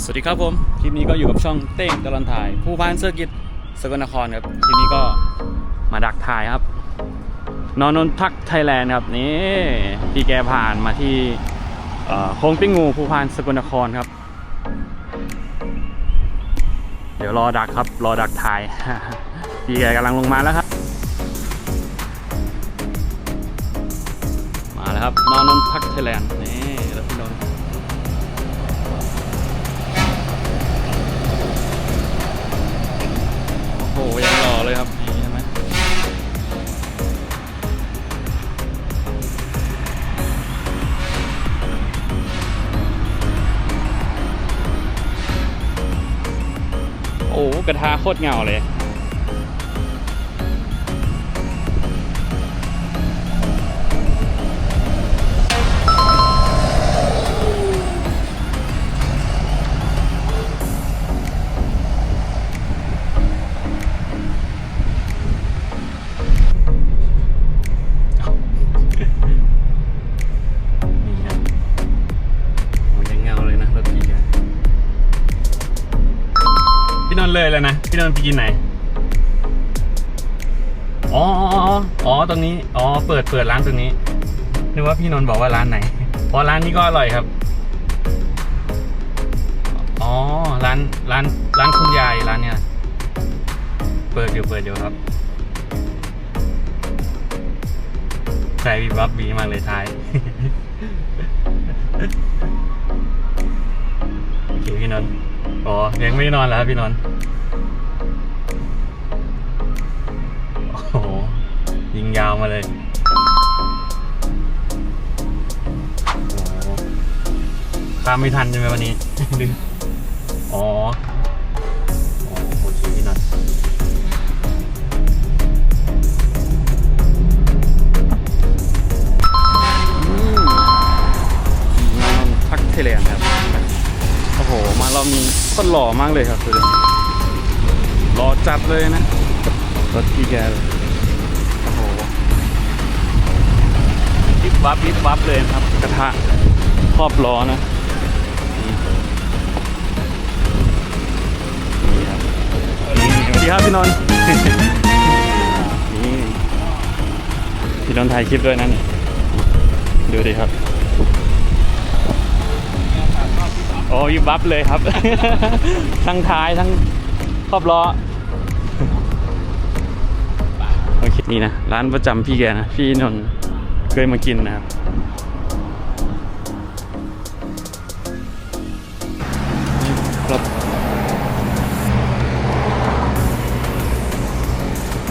สวัสดีครับผม คลิปนี้ก็อยู่กับช่องเต้งตลอนถ่าย ผู้พานเซอร์กิตสกลนครครับ คลิปนี้ก็มาดักถ่ายครับ นอนนนทักไทยแลนด์ครับนี่พี่แกผ่านมาที่โค้งปิ้งงูผู้พานสกลนครครับ เดี๋ยวรอดักครับ รอดักถ่าย พี่แกกำลังลงมาแล้วครับ มาแล้วครับ นอนนนทักไทยแลนด์นี่ กระทะโคตรเงาเลย เลยแล้วนะพี่นนท์ไปกินไหนอ๋ออ๋ออ๋อตรงนี้อ๋อเปิดเปิดร้านตรงนี้นึกว่าพี่นนท์บอกว่าร้านไหนเพราะร้านนี้ก็อร่อยครับอ๋อร้านร้านร้านคุณยายร้านเนี้ยเปิดอยู่เปิดอยู่ครับใช่วิบวับวีมากเลยท้ายโอเคพี่นนท์อ๋อยังไม่ได้นอนแล้วพี่นนท์ ยิงยาวมาเลยโอ้โหตามไม่ทันใช่ไหมวันนี้อ๋ออ๋อโอเคพี่นนท์อืมน้องทักเทเลนครับ โอ้โห มาเรามีคนหล่อมากเลยครับคือหล่อจัดเลยนะรถพี่แกเลย วิบวับวิบวับเลยนะครับ กระทะครอบล้อนะนี่นี่ครับนี่สวัสดีครับพี่นนท์นี่พี่นนท์ถ่ายคลิปด้วยนะนี่ดูดิครับโอ้ยบับเลยครับ ทั้งท้ายทั้งครอบล้อโอเคนี่นะ ร้านประจำพี่แกนะ พี่นนท์ เคยมากินนะครับครับ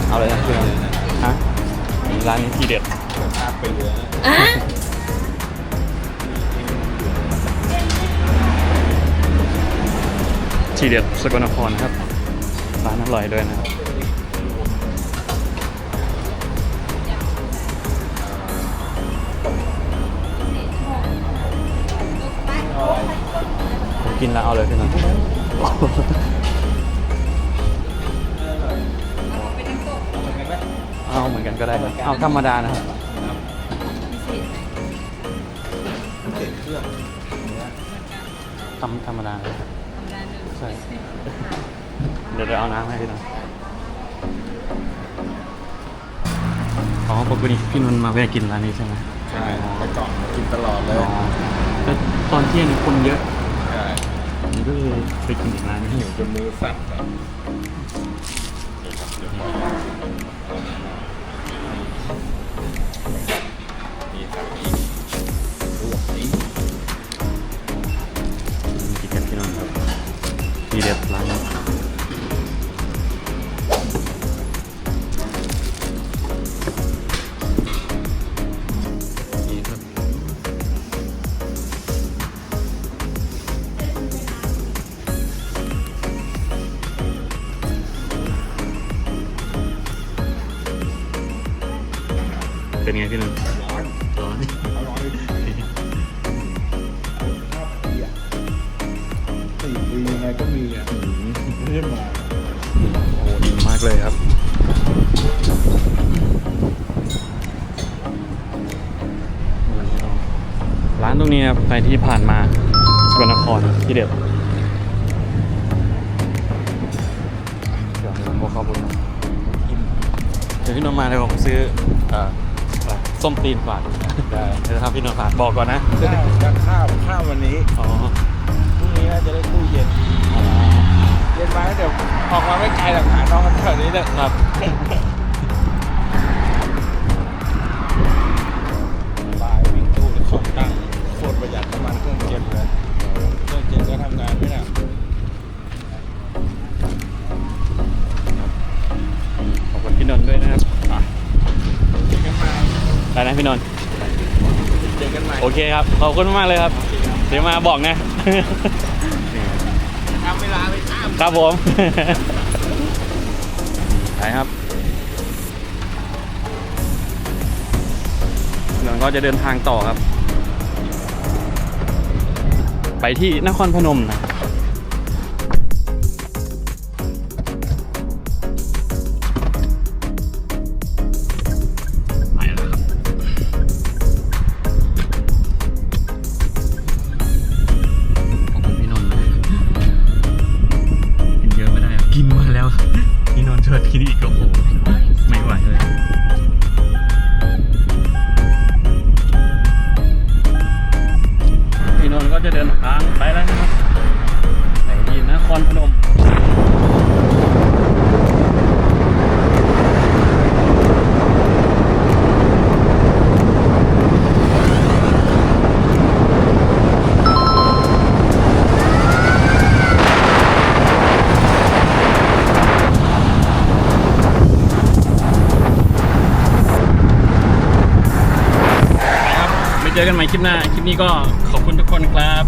เอาเลยนะพี่นนท์ฮะร้านนี้ทีเด็ดทีเด็ดสกลนครครับร้านอร่อยด้วยนะครับ ผมกินแล้วเอาเลยพี่นนท์เอาเหมือนกันก็ได้ครับเอาธรรมดานะครับธรรมธรรมดาเลยครับใช่เดี๋ยวเดี๋ยวเอาน้ำให้พี่หน่อยอ๋อปกติพี่นนท์มาแวะกินร้านนี้ใช่ไหมใช่แต่ก่อนมากินตลอดเลยอ๋อแต่ตอนเที่ยงคนเยอะ ใช่ผมก็เลยไปกินอีกร้านหนึงหิวจนมือสั่นแบบนี่ครับเดี๋ยวก่อน เป็นไงพี่นุ่นร้อนร้อนสี่ปียังไงก็มีอะม่ได้มาโอ้ดีมากเลยครับร้านตรงนี้ครับใครที่ผ่านมาสกลนครที่เด็ดเดี๋ยวขอบคุณเดี๋ยวพี่นนมาเดี๋ยวผมซื้อ ส้มตีนฝากได้เดี๋ยวถ้าพี่นนท์ฝากบอกก่อนนะข้าวก็ข้าวข้าววันนี้อ๋อพรุ่งนี้น่าจะได้ตู้เย็นอ๋อเย็นมาแล้วเดี๋ยวออกมาไม่ไกลหรอกหาน้องกันแถวนี้เนี่ยครับบ เคครับ ขอบคุณมากเลยครับ เดี๋ยวมาบอกนะทำเวลาไปข้ามครับผมไปครับเราก็จะเดินทางต่อครับ ไปที่นครพนมนะ เจอกันใหม่คลิปหน้า คลิปนี้ก็ขอบคุณทุกคนครับ